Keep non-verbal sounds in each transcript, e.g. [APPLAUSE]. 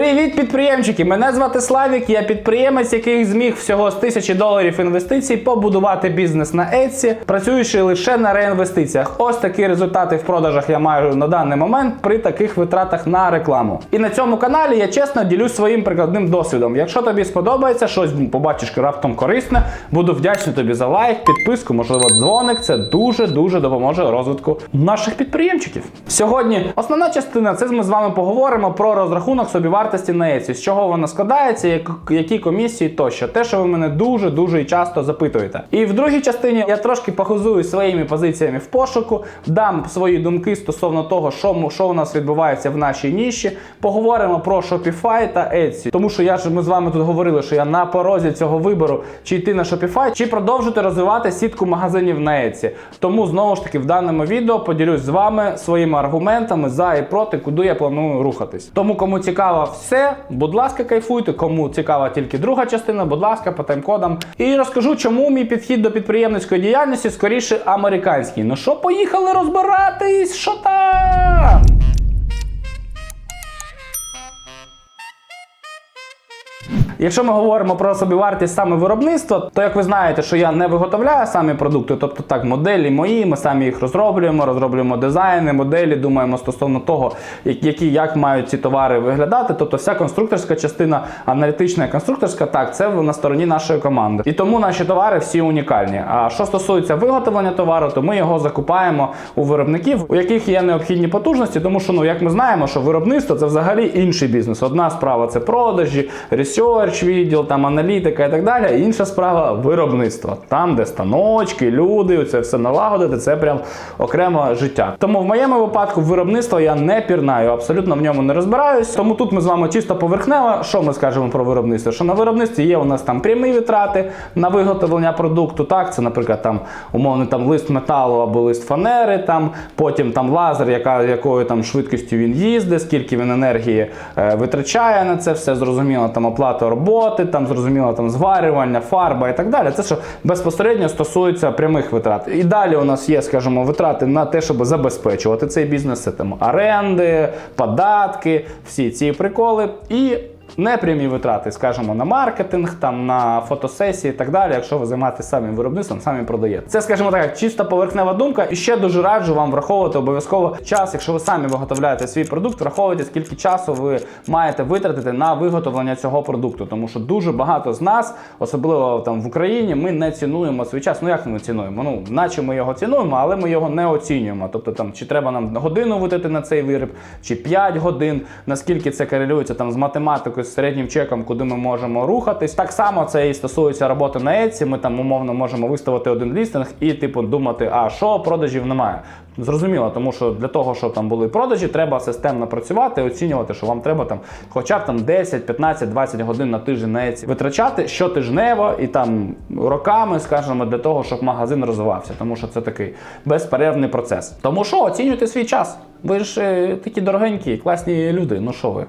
Привіт, підприємчики! Мене звати Славік. Я підприємець, який зміг всього з тисячі доларів інвестицій побудувати бізнес на Etsy, працюючи лише на реінвестиціях. Ось такі результати в продажах я маю на даний момент при таких витратах на рекламу. І на цьому каналі я чесно ділюсь своїм прикладним досвідом. Якщо тобі сподобається щось, побачиш раптом корисне, буду вдячний тобі за лайк, підписку, можливо, дзвоник. Це дуже дуже допоможе розвитку наших підприємчиків. Сьогодні основна частина це ми з вами поговоримо про розрахунок собівартості на Etsy, з чого вона складається, як- які комісії тощо. Те, що ви мене дуже дуже і часто запитуєте. І в другій частині я трошки похизую своїми позиціями в пошуку, дам свої думки стосовно того, що, що у нас відбувається в нашій ніші. Поговоримо про Shopify та Etsy. Тому що я ж ми з вами тут говорили, що я на порозі цього вибору, чи йти на Shopify, чи продовжити розвивати сітку магазинів на Etsy. Тому знову ж таки в даному відео поділюсь з вами своїми аргументами за і проти, куди я планую рухатись. Тому кому цікаво все, будь ласка, кайфуйте. Кому цікава тільки друга частина, будь ласка, по тайм-кодам. І розкажу, чому мій підхід до підприємницької діяльності скоріше американський. Ну що, поїхали розбиратись, що там? Якщо ми говоримо про собівартість саме виробництва, то як ви знаєте, що я не виготовляю самі продукти, тобто так, моделі мої, ми самі їх розроблюємо, розроблюємо дизайни, моделі, думаємо стосовно того, які як мають ці товари виглядати. Тобто вся конструкторська частина, аналітична і конструкторська, так, це на стороні нашої команди. І тому наші товари всі унікальні. А що стосується виготовлення товару, то ми його закупаємо у виробників, у яких є необхідні потужності, тому що ну як ми знаємо, що виробництво це взагалі інший бізнес. Одна справа це продажі, ресерч відділ, там аналітика і так далі. Інша справа виробництво. Там, де станочки, люди, це все налагодити, це прям окреме життя. Тому в моєму випадку виробництво я не пірнаю, абсолютно в ньому не розбираюсь. Тому тут ми з вами чисто поверхнево. Що ми скажемо про виробництво? Що на виробництві є у нас там прямі витрати на виготовлення продукту. Так, це, наприклад, там умовно там лист металу або лист фанери, там потім там лазер, яка якою там швидкістю він їздить, скільки він енергії е, витрачає на це, все зрозуміло, там оплата роботи, там зрозуміло там зварювання, фарба і так далі. Це що безпосередньо стосується прямих витрат. І далі у нас є, скажімо, витрати на те, щоб забезпечувати цей бізнес, це там оренди, податки, всі ці приколи. І Непрямі витрати, скажімо, на маркетинг, там на фотосесії і так далі, якщо ви займаєтесь самим виробництвом, самі продаєте. Це, скажімо так, чисто поверхнева думка. І ще дуже раджу вам враховувати обов'язково час, якщо ви самі виготовляєте свій продукт, враховуйте, скільки часу ви маєте витратити на виготовлення цього продукту. Тому що дуже багато з нас, особливо там в Україні, ми не цінуємо свій час. Ну як ми цінуємо? Ну, наче ми його цінуємо, але ми його не оцінюємо. Тобто, там чи треба нам годину витратити на цей виріб, чи 5 годин, наскільки це корелюється там з математикою, з середнім чеком, куди ми можемо рухатись. Так само це і стосується роботи на Etsy. Ми там умовно можемо виставити один лістинг і типу думати, а що продажів немає. Зрозуміло, тому що для того, щоб там були продажі, треба системно працювати, оцінювати, що вам треба там хоча б там 10, 15, 20 годин на тиждень на Etsy витрачати щотижнево і там роками, скажімо, для того, щоб магазин розвивався, тому що це такий безперервний процес. Тому що оцінюйте свій час. Ви ж е, такі дорогенькі, класні люди. Ну що ви?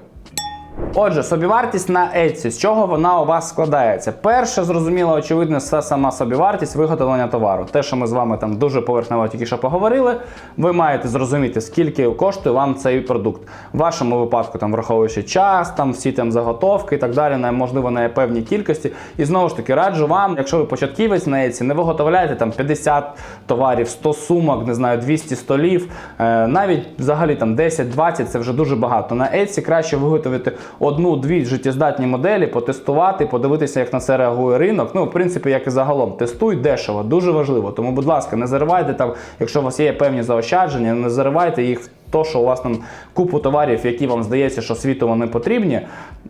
Отже, собівартість на Etsy, з чого вона у вас складається? Перше, зрозуміло, очевидно, це сама собівартість виготовлення товару. Те, що ми з вами там дуже поверхнево тільки що поговорили, ви маєте зрозуміти, скільки коштує вам цей продукт. В вашому випадку, там, враховуючи час, там всі там заготовки і так далі, на, можливо, на певній кількості. І знову ж таки, раджу вам, якщо ви початківець на Etsy, не виготовляйте там 50 товарів, 100 сумок, не знаю, 200 столів, е, навіть взагалі там 10-20 це вже дуже багато. На Etsy краще виготовити одну-дві життєздатні моделі, потестувати, подивитися, як на це реагує ринок. Ну, в принципі, як і загалом, тестуй дешево, дуже важливо. Тому, будь ласка, не заривайте там, якщо у вас є певні заощадження, не заривайте їх то, що у вас там купу товарів, які вам здається, що світу вони потрібні.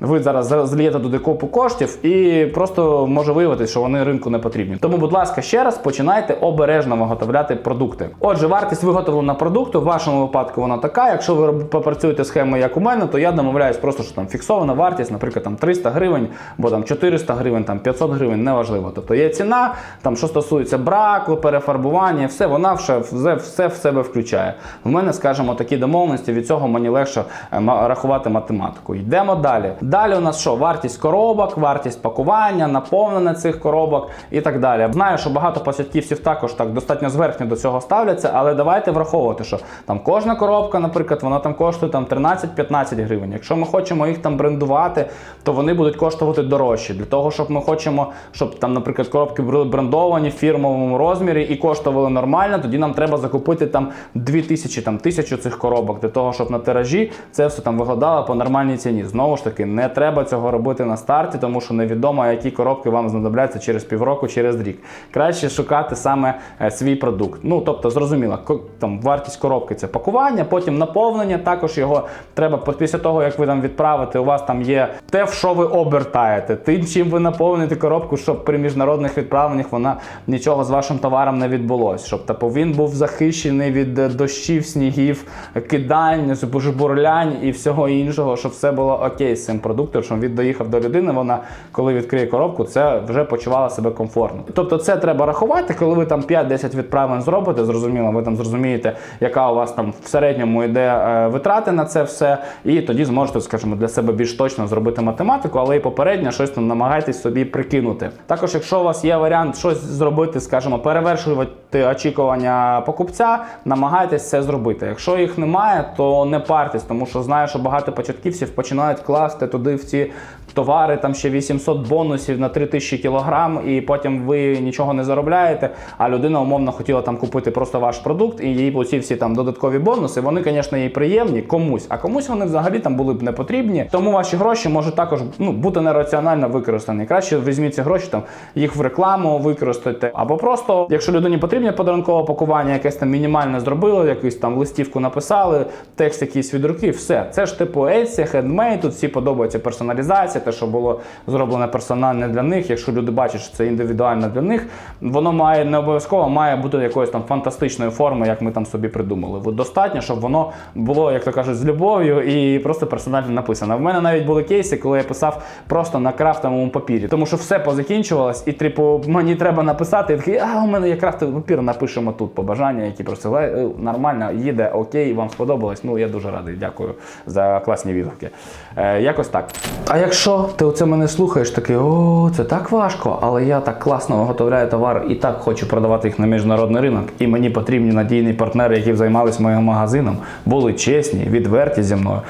Ви зараз злієте туди купу коштів і просто може виявитися, що вони ринку не потрібні. Тому, будь ласка, ще раз починайте обережно виготовляти продукти. Отже, вартість виготовленого продукту в вашому випадку вона така. Якщо ви попрацюєте схемою, як у мене, то я домовляюсь просто, що там фіксована вартість, наприклад, там 300 гривень, або там 400 гривень, там 500 гривень, неважливо. Тобто є ціна, там що стосується браку, перефарбування, все вона все, все в себе включає. В мене, скажімо, такі які домовленості, від цього мені легше е, рахувати математику. Йдемо далі. Далі у нас що? Вартість коробок, вартість пакування, наповнення цих коробок і так далі. Знаю, що багато початківців також так достатньо зверхньо до цього ставляться, але давайте враховувати, що там кожна коробка, наприклад, вона там коштує там 13-15 гривень. Якщо ми хочемо їх там брендувати, то вони будуть коштувати дорожче. Для того, щоб ми хочемо, щоб там, наприклад, коробки були брендовані в фірмовому розмірі і коштували нормально, тоді нам треба закупити там 2000, там тисячу цих коробок для того, щоб на тиражі це все там виглядало по нормальній ціні. Знову ж таки, не треба цього робити на старті, тому що невідомо, які коробки вам знадобляться через півроку, через рік. Краще шукати саме е, свій продукт. Ну тобто, зрозуміло, там вартість коробки це пакування, потім наповнення. Також його треба після того, як ви там відправите, у вас там є те, в що ви обертаєте, тим, чим ви наповните коробку, щоб при міжнародних відправленнях вона нічого з вашим товаром не відбулось. Щоб типу, він був захищений від е, дощів, снігів, кидань, жбурлянь і всього іншого, щоб все було окей з цим продуктом, щоб він доїхав до людини. Вона, коли відкриє коробку, це вже почувала себе комфортно. Тобто, це треба рахувати, коли ви там 5-10 відправлень зробите. Зрозуміло, ви там зрозумієте, яка у вас там в середньому йде е, витрати на це все, і тоді зможете, скажімо, для себе більш точно зробити математику, але і попередньо щось там намагайтесь собі прикинути. Також, якщо у вас є варіант щось зробити, скажімо, перевершувати очікування покупця, намагайтесь це зробити. Якщо їх немає, то не партись, тому що знаю, що багато початківців починають класти туди в ці товари, там ще 800 бонусів на 3000 кілограм, і потім ви нічого не заробляєте. А людина умовно хотіла там купити просто ваш продукт, і їй оці всі там додаткові бонуси. Вони, звісно, їй приємні комусь, а комусь вони взагалі там були б не потрібні. Тому ваші гроші можуть також ну, бути нераціонально використані. Краще візьміть ці гроші, там їх в рекламу використайте. Або просто, якщо людині потрібне подарункове пакування, якесь там мінімальне зробили, якусь там листівку написали, текст якийсь від руки, все. Це ж типу Etsy, хендмейд, тут всі подобається персоналізація, те, що було зроблено персональне для них. Якщо люди бачать, що це індивідуально для них, воно має не обов'язково має бути якоїсь там фантастичної форми, як ми там собі придумали. Достатньо, щоб воно було, як то кажуть, з любов'ю і просто персонально написано. В мене навіть були кейси, коли я писав просто на крафтовому папірі, тому що все позакінчувалось, і типу мені треба написати. Я такий, а у мене є крафтовий папір, напишемо тут побажання, які просили. Е, Нормально, їде, окей, вам сподобалось. Ну я дуже радий. Дякую за класні відгуки. Е, якось так. А якщо ти оце мене слухаєш, такий о, це так важко, але я так класно виготовляю товар і так хочу продавати їх на міжнародний ринок. І мені потрібні надійні партнери, які займалися моїм магазином, були чесні, відверті зі мною.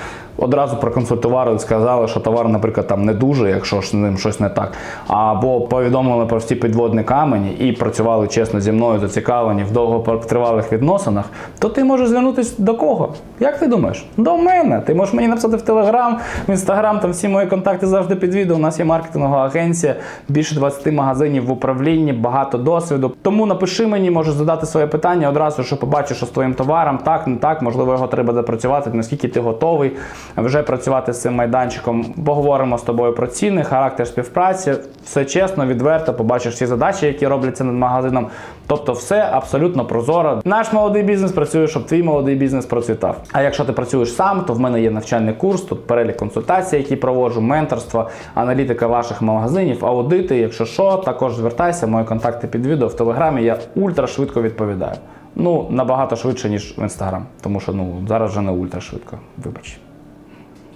Одразу проконсультували, сказали, що товар, наприклад, там не дуже, якщо з ним щось не так. Або повідомили про всі підводні камені і працювали чесно зі мною, зацікавлені в довготривалих відносинах, то ти можеш звернутися до кого? Як ти думаєш? До мене. Ти можеш мені написати в Телеграм, в Інстаграм, там всі мої контакти завжди під відео. У нас є маркетингова агенція, більше 20 магазинів в управлінні, багато досвіду. Тому напиши мені, можеш задати своє питання одразу, що побачиш, що з твоїм товаром, так, не так, можливо, його треба допрацювати, наскільки ти готовий вже працювати з цим майданчиком. Поговоримо з тобою про ціни, характер співпраці. Все чесно, відверто, побачиш всі задачі, які робляться над магазином. Тобто, все абсолютно прозоро. Наш молодий бізнес працює, щоб твій молодий бізнес процвітав. А якщо ти працюєш сам, то в мене є навчальний курс, тут перелік консультацій, які проводжу, менторство, аналітика ваших магазинів, аудити. Якщо що, також звертайся, мої контакти під відео в телеграмі. Я ультра швидко відповідаю. Ну, набагато швидше, ніж в інстаграм, тому що ну зараз вже не ультра швидко. Вибач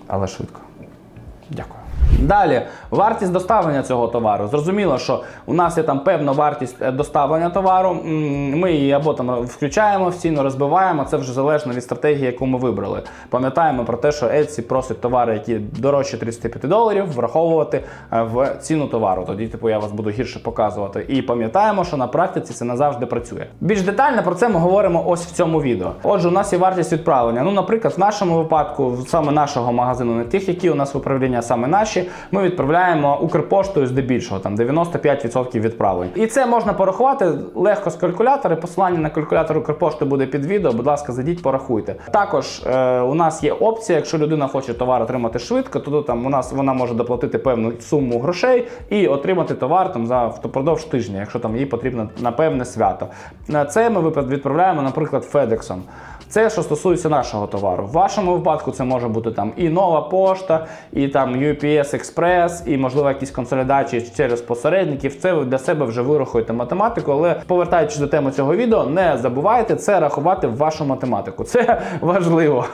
але швидко. Дякую. Далі, вартість доставлення цього товару. Зрозуміло, що у нас є там певна вартість е, доставлення товару. Ми її або там включаємо в ціну, розбиваємо. Це вже залежно від стратегії, яку ми вибрали. Пам'ятаємо про те, що Etsy просить товари, які дорожче 35 доларів, враховувати е, в ціну товару. Тоді, типу, я вас буду гірше показувати. І пам'ятаємо, що на практиці це не завжди працює. Більш детально про це ми говоримо ось в цьому відео. Отже, у нас є вартість відправлення. Ну, наприклад, в нашому випадку, саме нашого магазину, не тих, які у нас в управлінні, а саме наші, ми відправляємо Укрпоштою здебільшого, там 95% відправлень. І це можна порахувати легко з калькулятора. Посилання на калькулятор Укрпошти буде під відео. Будь ласка, зайдіть, порахуйте. Також е, у нас є опція, якщо людина хоче товар отримати швидко, то там у нас вона може доплатити певну суму грошей і отримати товар там за впродовж тижня, якщо там їй потрібно на певне свято. На це ми відправляємо, наприклад, Федексом. Це що стосується нашого товару. В вашому випадку це може бути там і нова пошта, і там UPS Express, і, можливо, якісь консолідації через посередників. Це ви для себе вже вирахуєте математику. Але повертаючись до теми цього відео, не забувайте це рахувати в вашу математику. Це [LAUGHS] важливо.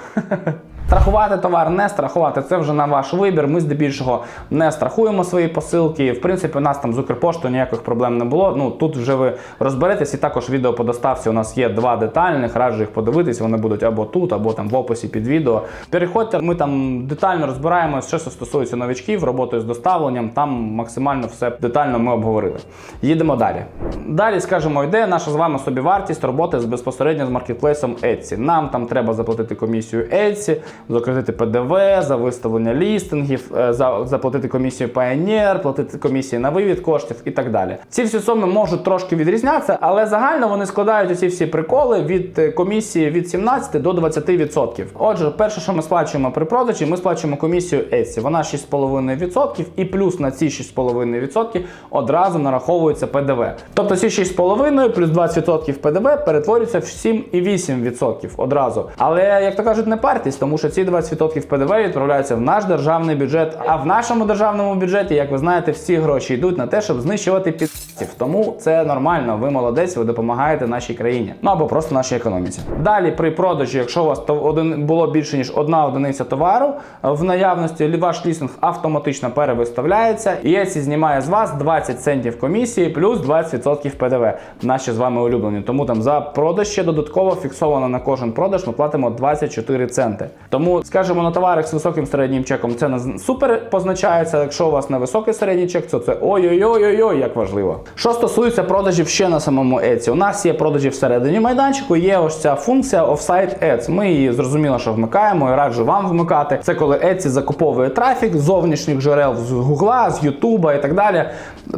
Страхувати товар, не страхувати це вже на ваш вибір. Ми здебільшого не страхуємо свої посилки. В принципі, у нас там з Укрпоштою ніяких проблем не було. Ну тут вже ви розберетесь, і також відео по доставці. У нас є два детальних. Раджу їх подивитись. Вони будуть або тут, або там в описі під відео. Переходьте, ми там детально розбираємося, що стосується новичків, роботи з доставленням. Там максимально все детально ми обговорили. Їдемо далі. Далі, скажімо, йде наша з вами собі вартість роботи з безпосередньо з маркетплейсом Etsy. Нам там треба заплатити комісію Etsy, закрити ПДВ, за виставлення лістингів, е, за заплатити комісію Pioneer, платити комісії на вивід коштів і так далі. Ці всі суми можуть трошки відрізнятися, але загально вони складають ці всі приколи від е, комісії від 17 до 20%. Отже, перше, що ми сплачуємо при продажі, ми сплачуємо комісію Etsy. Вона 6,5% і плюс на ці 6,5% одразу нараховується ПДВ. Тобто ці 6,5 плюс 20% ПДВ перетворюються в 7,8% одразу. Але як то кажуть, не партість, тому що ці 20% ПДВ відправляються в наш державний бюджет. А в нашому державному бюджеті, як ви знаєте, всі гроші йдуть на те, щоб знищувати підсів. Тому це нормально. Ви молодець, ви допомагаєте нашій країні. Ну або просто нашій економіці. Далі при продажі, якщо у вас один було більше ніж одна одиниця товару в наявності, ваш лістинг автоматично перевиставляється, і Etsy знімає з вас 20 центів комісії плюс 20% ПДВ. Наші з вами улюблені. Тому там за продаж ще додатково фіксовано на кожен продаж. Ми платимо 24 центи. Тому, скажімо, на товарах з високим середнім чеком це не супер позначається. Якщо у вас не високий середній чек, то це ой-ой-ой-ой, як важливо. Що стосується продажів ще на самому Etsy, у нас є продажі всередині майданчику. Є ось ця функція Offsite Ads. Ми її зрозуміло, що вмикаємо і раджу вам вмикати. Це коли Etsy закуповує трафік з зовнішніх джерел з Гугла, з Ютуба і так далі.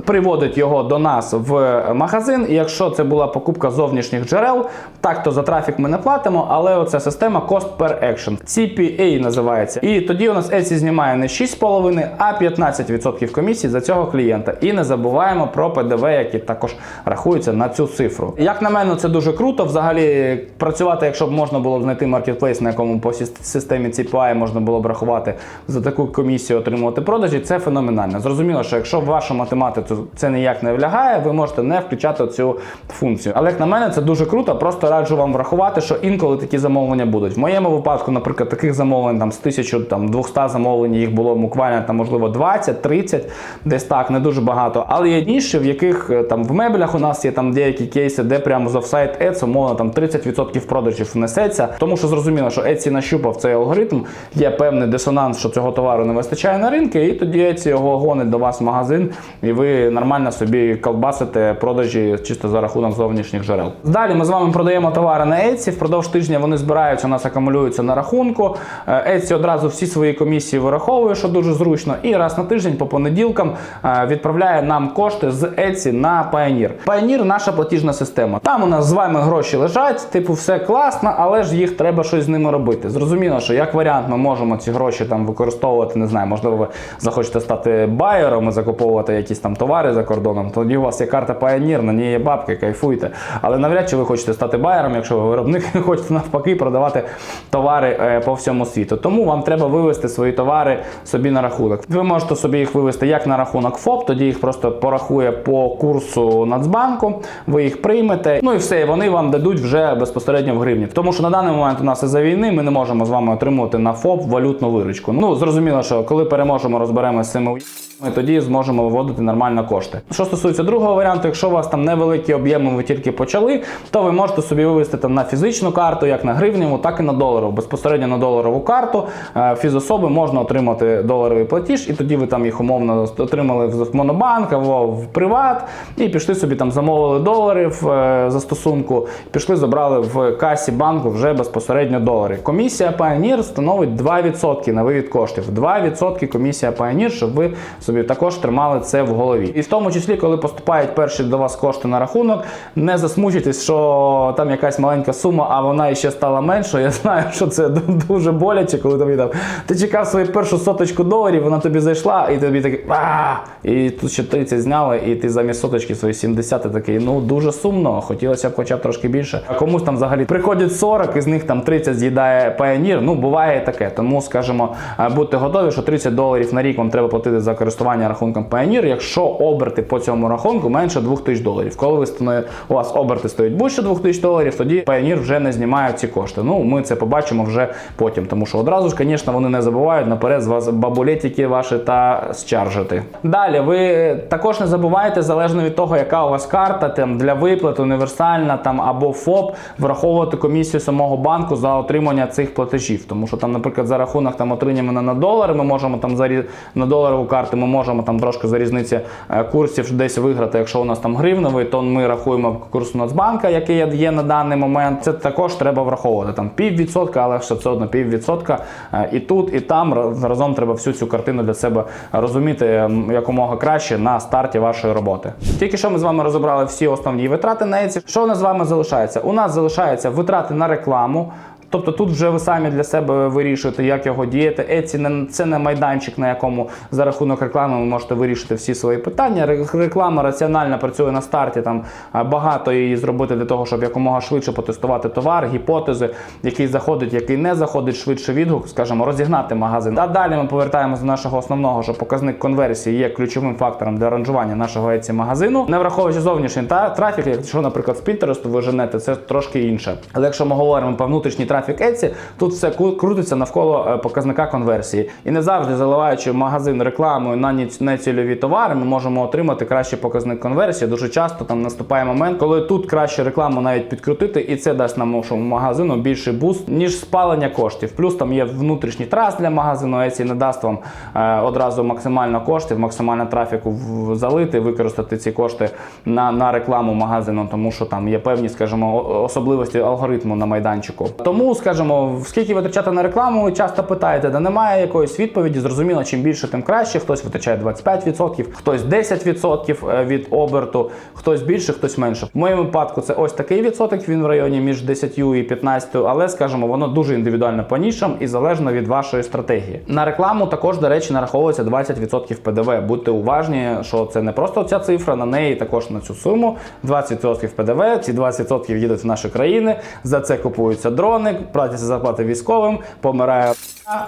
Приводить його до нас в магазин. І якщо це була покупка зовнішніх джерел, так то за трафік ми не платимо, але оця система Cost per Action. CPA називається. І тоді у нас Etsy знімає не 6,5, а 15% комісії за цього клієнта. І не забуваємо про ПДВ, які також рахуються на цю цифру. Як на мене, це дуже круто. Взагалі працювати, якщо б можна було знайти маркетплейс, на якому по системі CPI можна було б рахувати за таку комісію, отримувати продажі, це феноменально. Зрозуміло, що якщо в вашу математику це ніяк не влягає, ви можете не включати цю функцію. Але як на мене, це дуже круто. Просто раджу вам врахувати, що інколи такі замовлення будуть. В моєму випадку, наприклад, таких замовлень там з 1200 замовлень їх було буквально там можливо 20-30, десь так, не дуже багато. Але є ніші, в яких е, там в меблях у нас є там деякі кейси, де прямо з офсайт Ads, умовно там 30% продажів внесеться. Тому що зрозуміло, що Etsy нащупав цей алгоритм, є певний дисонанс, що цього товару не вистачає на ринку, і тоді Etsy його гонить до вас в магазин, і ви нормально собі колбасите продажі чисто за рахунок зовнішніх джерел. Далі ми з вами продаємо товари на Etsy. Впродовж тижня вони збираються, у нас акумулюються на рахунку. Е, Etsy одразу всі свої комісії вираховує, що дуже зручно. І раз на тиждень по понеділкам е, відправляє нам кошти з Etsy на Payoneer. Payoneer – наша платіжна система. Там у нас з вами гроші лежать, типу, все класно, але ж їх треба щось з ними робити. Зрозуміло, що як варіант, ми можемо ці гроші там використовувати. Не знаю, можливо, ви захочете стати байером і закуповувати якісь там товари за кордоном. Тоді у вас є карта Payoneer, на ній є бабки, кайфуйте. Але навряд чи ви хочете стати байером, якщо ви виробник [LAUGHS] хочете навпаки продавати товари е, всьому світу. Тому вам треба вивести свої товари собі на рахунок. Ви можете собі їх вивести як на рахунок ФОП, тоді їх просто порахує по курсу Нацбанку, ви їх приймете. Ну і все, вони вам дадуть вже безпосередньо в гривні. Тому що на даний момент у нас із-за війни ми не можемо з вами отримувати на ФОП валютну виручку. Ну зрозуміло, що коли переможемо, розберемося з цими ми тоді зможемо виводити нормально кошти. Що стосується другого варіанту, якщо у вас там невеликі об'єми, ви тільки почали, то ви можете собі вивести там на фізичну карту, як на гривневу, так і на доларову. Безпосередньо на доларову карту е, фізособи можна отримати доларовий платіж, і тоді ви там їх умовно отримали в Монобанк або в Приват, і пішли собі там замовили долари в е, застосунку, пішли, забрали в касі банку вже безпосередньо долари. Комісія Pioneer становить 2% на вивід коштів. 2% комісія Pioneer, щоб ви собі також тримали це в голові. І в тому числі, коли поступають перші до вас кошти на рахунок, не засмучуйтесь, що там якась маленька сума, а вона ще стала меншою. Я знаю, що це дуже боляче, коли тобі там ти чекав свою першу соточку доларів, вона тобі зайшла, і тобі такий а і тут ще 30 зняли, і ти замість соточки свої 70 ти такий, ну дуже сумно. Хотілося б хоча б трошки більше. А комусь там взагалі приходять 40, із них там 30 з'їдає Pioneer. Ну буває таке. Тому скажімо, е, будьте готові, що 30 доларів на рік вам треба платити за користування рахунком Pioneer, якщо оберти по цьому рахунку менше 2000 доларів. Коли ви у вас оберти стоять більше 2000 доларів, тоді Pioneer вже не знімає ці кошти. Ну ми це побачимо вже потім, тому що одразу ж, звісно, вони не забувають наперед з вас бабулетики ваші та счаржити. Далі ви також не забувайте, залежно від того, яка у вас карта там для виплат, універсальна там або ФОП, враховувати комісію самого банку за отримання цих платежів. Тому що там, наприклад, за рахунок там отримання на долари, ми можемо там за на доларову карту, ми можемо там трошки за різниці е, курсів десь виграти. Якщо у нас там гривневий, то ми рахуємо курс Нацбанка, який є- на даний момент. Це також треба враховувати. Там піввідсотка, але все одно піввідсотка. Е, І тут, і там разом треба всю цю картину для себе розуміти якомога краще на старті вашої роботи. Тільки що ми з вами розібрали всі основні витрати на ці Що у нас з вами залишається? У нас залишаються витрати на рекламу. Тобто тут вже ви самі для себе вирішуєте, як його діяти. Etsy не це не майданчик, на якому за рахунок реклами ви можете вирішити всі свої питання. Реклама раціонально працює на старті. Там багато її зробити для того, щоб якомога швидше потестувати товар, гіпотези, який заходить, який не заходить, швидше відгук, скажімо, розігнати магазин. А далі ми повертаємося до нашого основного, що показник конверсії є ключовим фактором для ранжування нашого Etsy магазину. Не враховуючи зовнішній трафік, якщо, наприклад, з Pinterest ви женете, це трошки інше. Але якщо ми говоримо про внутрішній трафік Etsy, тут все крутиться навколо е, показника конверсії. І не завжди заливаючи магазин рекламою на нецільові товари, ми можемо отримати кращий показник конверсії. Дуже часто там наступає момент, коли тут краще рекламу навіть підкрутити, і це дасть нам нашому магазину більший буст, ніж спалення коштів. Плюс там є внутрішній трас для магазину. Etsy не дасть вам е, одразу максимально коштів, максимально трафіку залити, використати ці кошти на, на рекламу магазину, тому що там є певні, скажімо, особливості алгоритму на майданчику. Тому, скажімо, скільки витрачати на рекламу, часто питаєте, де немає якоїсь відповіді. Зрозуміло, чим більше, тим краще. Хтось витрачає 25%, хтось 10% е, від оберту, хтось більше, хтось менше. В моєму випадку це ось такий відсоток. Він в районі між 10 і 15, але скажімо, воно дуже індивідуально по нішам і залежно від вашої стратегії. На рекламу також, до речі, нараховується 20% ПДВ. Будьте уважні, що це не просто ця цифра, на неї також на цю суму 20% ПДВ. Ці 20% їдуть в наші країни. За це купуються дрони, платяться зарплати військовим, помирає.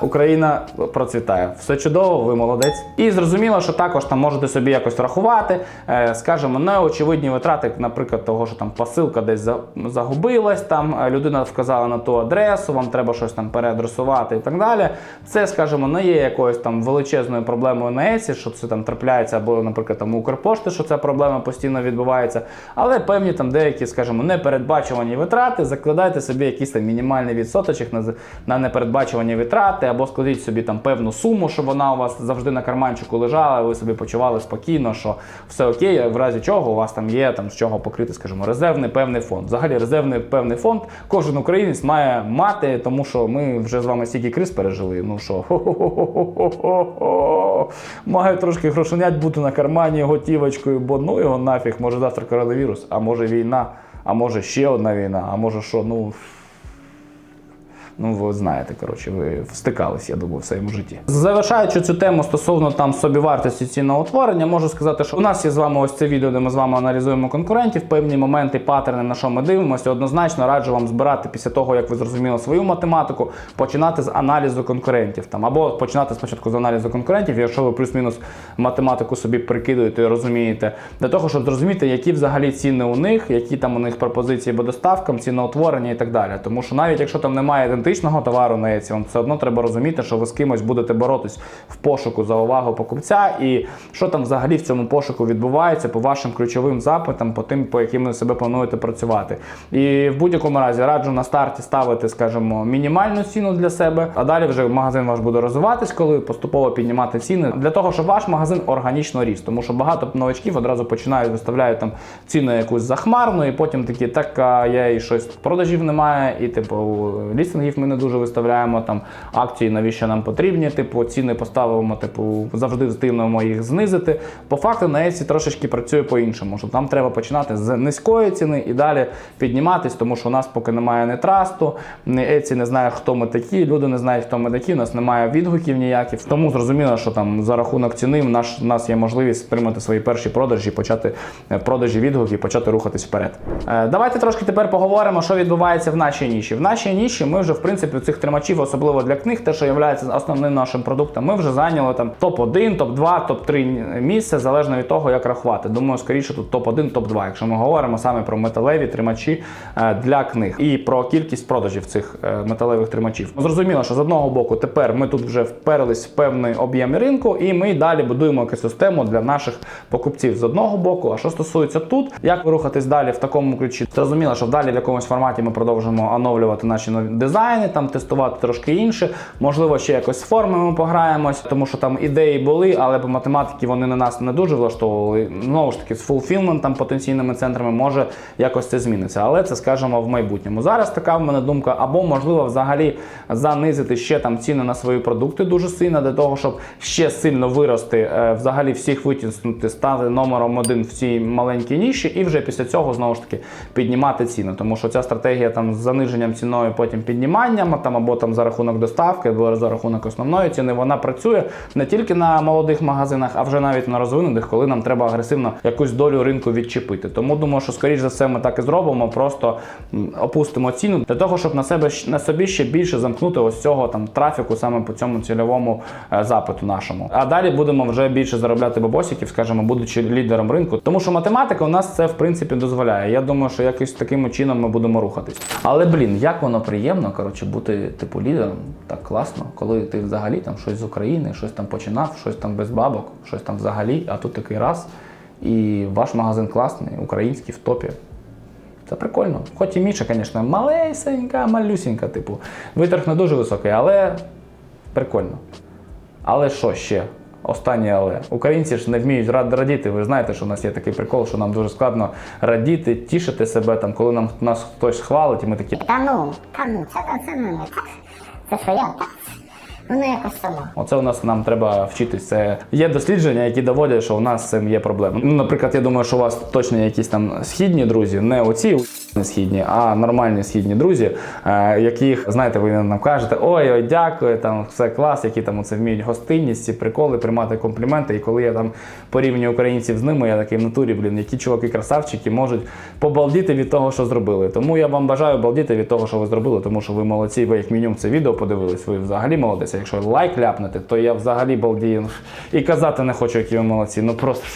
Україна процвітає. Все чудово, ви молодець. І зрозуміло, що також там можете собі якось рахувати. Е, скажімо, неочевидні витрати, наприклад, того, що там посилка десь загубилась, там е, людина вказала на ту адресу, вам треба щось там переадресувати і так далі. Це, скажімо, не є якоюсь там величезною проблемою на Etsy, що це там трапляється, або, наприклад, там Укрпошти, що ця проблема постійно відбувається. Але певні там деякі, скажімо, непередбачувані витрати, закладайте собі якийсь там мінімальний відсоточок на, на непередбачувані витрати, або складіть собі там певну суму, щоб вона у вас завжди на карманчику лежала, ви собі почували спокійно, що все окей, в разі чого у вас там є там з чого покрити, скажімо, резервний певний фонд. Взагалі, резервний певний фонд кожен українець має мати, тому що ми вже з вами стільки криз пережили. Ну що, хо-хо-хо-хо-хо-хо. трошки грошенять бути на кармані готівочкою, бо ну його нафіг, може завтра коронавірус, а може війна, а може ще одна війна, а може що, ну. Ну, ви знаєте, коротше, ви стикались, я думаю, в своєму житті. Завершаючи цю тему стосовно там собівартості ціноутворення, можу сказати, що у нас є з вами ось це відео, де ми з вами аналізуємо конкурентів, певні моменти, паттерни, на що ми дивимося. Однозначно раджу вам збирати після того, як ви зрозуміли свою математику, починати з аналізу конкурентів там або починати спочатку з аналізу конкурентів, якщо ви плюс-мінус математику собі прикидуєте і розумієте, для того, щоб зрозуміти, які взагалі ціни у них, які там у них пропозиції по доставкам, ціноутворення і так далі. Тому що навіть якщо там немає ідентичного товару на Etsy, вам все одно треба розуміти, що ви з кимось будете боротись в пошуку за увагу покупця, і що там взагалі в цьому пошуку відбувається по вашим ключовим запитам, по тим, по яким ви себе плануєте працювати. І в будь-якому разі раджу на старті ставити, скажімо, мінімальну ціну для себе, а далі вже магазин ваш буде розвиватись, коли поступово піднімати ціни для того, щоб ваш магазин органічно ріс. Тому що багато новачків одразу починають виставляють там ціну якусь захмарну, і потім такі, так я і щось продажів немає, і типу лістингів ми не дуже виставляємо там акції, навіщо нам потрібні. Типу, ціни поставимо, типу, завжди встигнемо їх знизити. По факту на Etsy трошечки працює по-іншому, що нам треба починати з низької ціни і далі підніматись, тому що у нас поки немає не трасту, не Etsy не знає, хто ми такі, люди не знають, хто ми такі, у нас немає відгуків ніяких. Тому зрозуміло, що там за рахунок ціни в наш, в нас є можливість отримати свої перші продажі, почати е, продажі відгуків, почати рухатись вперед. Е, давайте трошки тепер поговоримо, що відбувається в нашій ніші. В нашій ніші ми вже в принципі цих тримачів, особливо для книг, те, що є основним нашим продуктом, ми вже зайняли там топ-1, топ-2, топ-3 місця, залежно від того, як рахувати. Думаю, скоріше тут топ-1, топ-2, якщо ми говоримо саме про металеві тримачі е, для книг і про кількість продажів цих е, металевих тримачів. Зрозуміло, що з одного боку тепер ми тут вже вперлись в певний об'єм ринку, і ми далі будуємо екосистему для наших покупців з одного боку. А що стосується тут, як рухатись далі в такому ключі? Зрозуміло, що далі в якомусь форматі ми продовжимо оновлювати наші нові дизайни, там тестувати трошки інше. Можливо, ще якось з формами пограємось, тому що там ідеї були, але по математиці вони на нас не дуже влаштовували. Знову ж таки, з фулфілмент там потенційними центрами може якось це зміниться. Але це скажемо в майбутньому. Зараз така в мене думка, або можливо взагалі занизити ще там ціни на свої продукти дуже сильно для того, щоб ще сильно вирости, е, взагалі всіх витіснути, стати номером один в цій маленькій ніші, і вже після цього знову ж таки піднімати ціни. Тому що ця стратегія там з заниженням ціною, потім підніманням, а там або там за рахунок доставки, або за рахунок основної ціни, вона працює не тільки на молодих магазинах, а вже навіть на розвинених, коли нам треба агресивно якусь долю ринку відчепити. Тому думаю, що скоріш за все ми так і зробимо. Просто опустимо ціну для того, щоб на себе на собі ще більше замкнути ось цього там трафіку саме по цьому цільовому е, запиту нашому. А далі будемо вже більше заробляти бабосиків, скажімо, будучи лідером ринку. Тому що математика у нас це в принципі дозволяє. Я думаю, що якось таким чином ми будемо рухатись. Але блін, як воно приємно, коротше, бути типу лідером, так класно, коли ти взагалі там щось з України, щось там починав, щось там без бабок, щось там взагалі, а тут такий раз. І ваш магазин класний, український в топі. Це прикольно. Хоч і Міша, звісно, малесенька, малюсенька, типу. Виторг не дуже високий, але прикольно. Але що ще? Останнє але. Українці ж не вміють рад радіти. Ви знаєте, що у нас є такий прикол, що нам дуже складно радіти, тішити себе, там, коли нам нас хтось хвалить, і ми такі. Та ну, та ну, це, це це, це. Це що я. Воно якось само. Оце у нас нам треба вчитись. Це є дослідження, які доводять, що у нас з цим є проблеми. Ну, наприклад, я думаю, що у вас точно якісь там східні друзі, не оці не східні, а нормальні східні друзі, е, яких, знаєте, ви нам кажете, ой, ой, дякую, там все клас, які там оце вміють гостинність, ці приколи, приймати компліменти. І коли я там порівнюю українців з ними, я такий в натурі, блін, які чуваки красавчики можуть побалдіти від того, що зробили. Тому я вам бажаю балдіти від того, що ви зробили, тому що ви молодці, ви як мінімум це відео подивились, ви взагалі молодець. А Якщо лайк ляпнете, то я взагалі балдію. І казати не хочу, які ви молодці. Ну просто.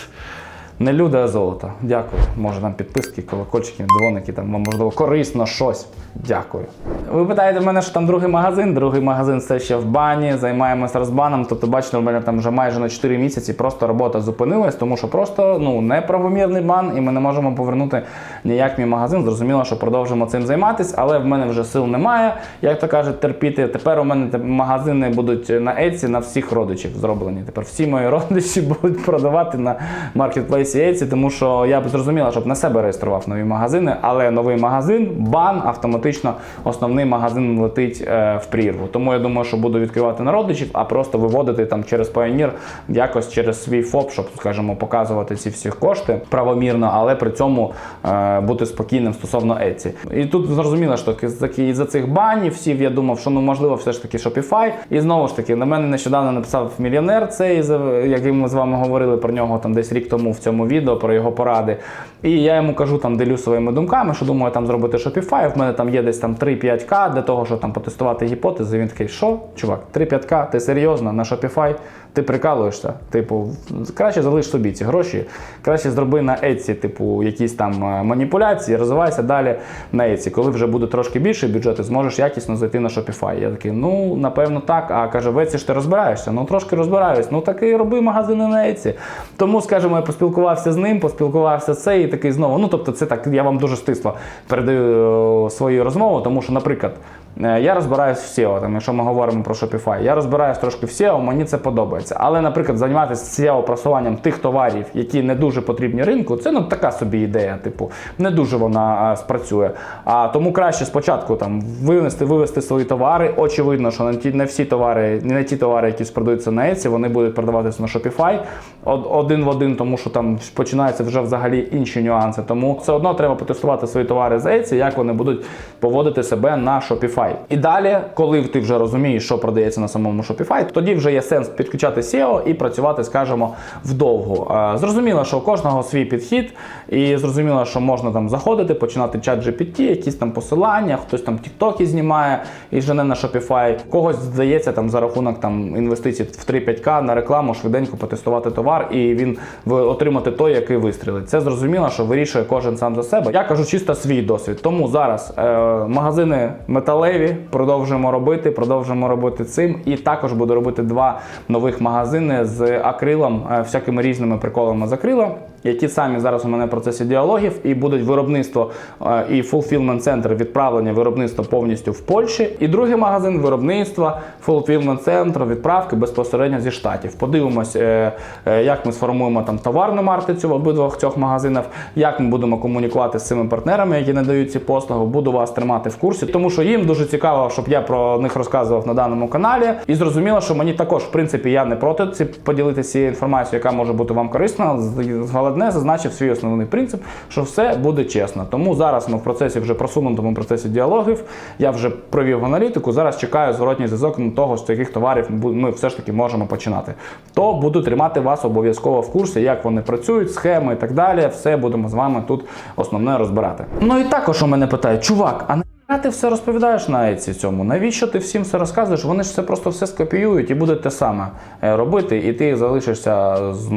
Не люди, а золото. Дякую. Може нам підписки, колокольчики, дзвоники, там можливо корисно щось. Дякую. Ви питаєте мене, що там другий магазин. Другий магазин все ще в бані, займаємося розбаном. Тобто, бачите, у мене там вже майже на 4 місяці просто робота зупинилась, тому що просто ну неправомірний бан, і ми не можемо повернути ніяк мій магазин. Зрозуміло, що продовжимо цим займатися, але в мене вже сил немає, як то кажуть, терпіти. Тепер у мене магазини будуть на Etsy на всіх родичів зроблені. Тепер всі мої [LAUGHS] родичі будуть продавати на маркетплейсі Etsy, тому що я б зрозуміла, щоб на себе реєстрував нові магазини, але новий магазин, бан, автоматично основний магазин летить е, в прірву. Тому я думаю, що буду відкривати на родичів, а просто виводити там через Pioneer, якось через свій ФОП, щоб, скажімо, показувати ці всі кошти правомірно, але при цьому е, бути спокійним стосовно Etsy. І тут зрозуміло, що таки із-за цих банів всіх я думав, що ну можливо все ж таки Shopify. І знову ж таки, на мене нещодавно написав мільйонер, цей, за- який ми з вами говорили про нього там десь рік тому в цьому відео, про його поради. І я йому кажу, там делю своїми думками, що думаю там зробити Shopify. В мене там є десь там 3-5к для того, щоб там потестувати гіпотези. Він такий, що, чувак, 3-5к, ти серйозно на Shopify? Ти прикалуєшся? Типу, краще залиш собі ці гроші, краще зроби на Etsy, типу, якісь там е, маніпуляції, розвивайся далі на Etsy. Коли вже буде трошки більше бюджет, ти зможеш якісно зайти на Shopify. Я такий, ну напевно так. А каже, в Etsy ж ти розбираєшся. Ну трошки розбираюсь. Ну так і роби магазини на Etsy. Тому, скажімо, я поспілкувався з ним, поспілкувався з цей і такий знову. Ну тобто, це так, я вам дуже стисло передаю е, свою розмову, тому що, наприклад, Я розбираюсь в SEO, там, якщо ми говоримо про Shopify. Я розбираюсь трошки в SEO, мені це подобається. Але, наприклад, займатися SEO просуванням тих товарів, які не дуже потрібні ринку, це ну така собі ідея. Типу, не дуже вона спрацює. А тому краще спочатку там винести, вивести свої товари. Очевидно, що не ті не всі товари, не ті товари, які продаються на Etsy, вони будуть продаватися на Shopify один в один, тому що там починаються вже взагалі інші нюанси. Тому все одно треба потестувати свої товари з Etsy, як вони будуть поводити себе на Shopify. І далі, коли ти вже розумієш, що продається на самому Shopify, тоді вже є сенс підключати SEO і працювати, скажімо, вдовго. Зрозуміло, що у кожного свій підхід, і зрозуміло, що можна там заходити, починати чат GPT, якісь там посилання, хтось там тіктоки знімає і жене на Shopify. Когось здається там за рахунок там інвестицій в 3-5к на рекламу швиденько потестувати товар і він отримати той, який вистрілить. Це зрозуміло, що вирішує кожен сам за себе. Я кажу чисто свій досвід. Тому зараз е, магазини металеві продовжуємо робити, продовжуємо робити цим. І також буду робити два нових магазини з акрилом, е, всякими різними приколами з акрила, які самі зараз у мене в процесі діалогів, і будуть виробництво е, і fulfillment центр відправлення виробництва повністю в Польщі. І другий магазин виробництва, fulfillment центр відправки безпосередньо зі штатів. Подивимось, е, е, як ми сформуємо там товарну мартицю в обидвох цих магазинах, як ми будемо комунікувати з цими партнерами, які надають ці послуги. Буду вас тримати в курсі, тому що їм дуже цікаво, щоб я про них розказував на даному каналі. І зрозуміло, що мені також, в принципі, я не проти ці поділитися цією інформацією, яка може бути вам корисна. З- Головне зазначив свій основний принцип, що все буде чесно. Тому зараз ми в процесі вже просунутому процесі діалогів. Я вже провів аналітику. Зараз чекаю зворотній зв'язок на того, з яких товарів ми все ж таки можемо починати. То буду тримати вас обов'язково в курсі, як вони працюють, схеми і так далі. Все будемо з вами тут основне розбирати. Ну і також у мене питають, чувак, а а ти все розповідаєш на Еці цьому? Навіщо ти всім все розказуєш? Вони ж це просто все скопіюють і буде те саме е, робити, і ти залишишся з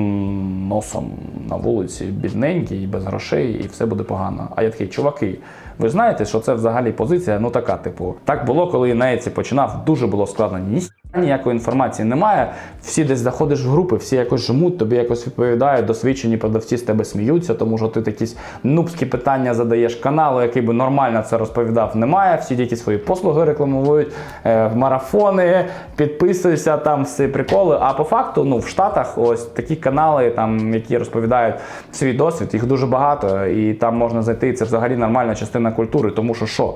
носом на вулиці бідненький, без грошей, і все буде погано. А я такий, чуваки, ви знаєте, що це взагалі позиція, ну така, типу, так було, коли на Еці починав, дуже було складно. Ні ніякої інформації немає. Всі десь заходиш в групи, всі якось жмуть, тобі якось відповідають, досвідчені продавці з тебе сміються, тому що ти якісь нубські питання задаєш каналу, який би нормально це розповідав, немає. Всі тільки свої послуги рекламують, е, марафони, підписуйся, там всі приколи. А по факту, ну в Штатах ось такі канали, там, які розповідають свій досвід, їх дуже багато, і там можна знайти. Це взагалі нормальна частина культури, тому що що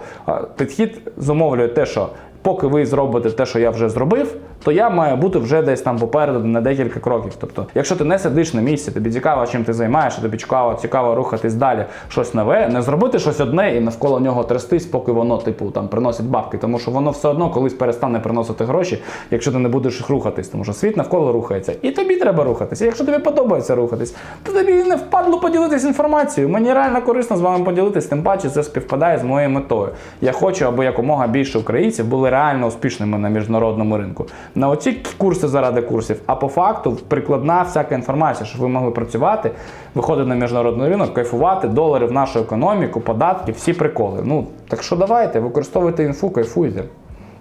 підхід зумовлює те, що поки ви зробите те, що я вже зробив, то я маю бути вже десь там попереду на декілька кроків. Тобто, якщо ти не сидиш на місці, тобі цікаво, чим ти займаєшся, тобі цікаво, цікаво рухатись далі, щось нове, не зробити щось одне і навколо нього трястись, поки воно, типу, там приносить бабки, тому що воно все одно колись перестане приносити гроші, якщо ти не будеш рухатись, тому що світ навколо рухається. І тобі треба рухатись. І якщо тобі подобається рухатись, то тобі не впадло поділитись інформацією. Мені реально корисно з вами поділитись, тим паче це співпадає з моєю метою. Я хочу, аби якомога більше українців були реально успішними на міжнародному ринку. На оці курси заради курсів, а по факту прикладна всяка інформація, щоб ви могли працювати, виходити на міжнародний ринок, кайфувати, долари в нашу економіку, податки, всі приколи. Ну так що давайте, використовуйте інфу, кайфуйте.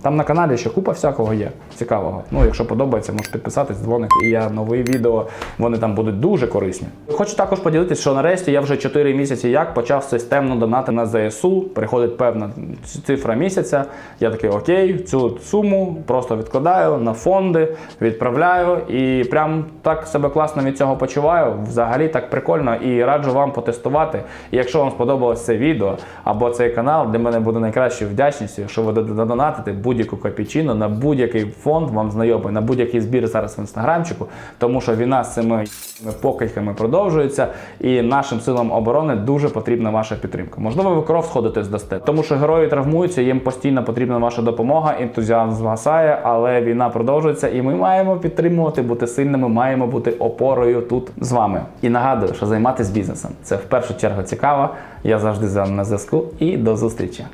Там на каналі ще купа всякого є цікавого. Ну, якщо подобається, можеш підписатись, дзвоник, і я нові відео, вони там будуть дуже корисні. Хочу також поділитися, що нарешті я вже 4 місяці як почав системно донати на ЗСУ. Приходить певна цифра місяця. Я такий окей, цю суму просто відкладаю на фонди, відправляю і прям так себе класно від цього почуваю. Взагалі так прикольно і раджу вам потестувати. І якщо вам сподобалось це відео або цей канал, для мене буде найкращою вдячністю, якщо ви донатите будь-яку копійчину на будь-який фонд вам знайомий, на будь-який збір зараз в інстаграмчику, тому що війна з цими покидьками продовжується, і нашим силам оборони дуже потрібна ваша підтримка. Можливо, ви кров сходите здасте, тому що герої травмуються, їм постійно потрібна ваша допомога, ентузіазм згасає, але війна продовжується, і ми маємо підтримувати, бути сильними, маємо бути опорою тут з вами. І нагадую, що займатися бізнесом це в першу чергу цікаво. Я завжди з вами на зв'язку і до зустрічі.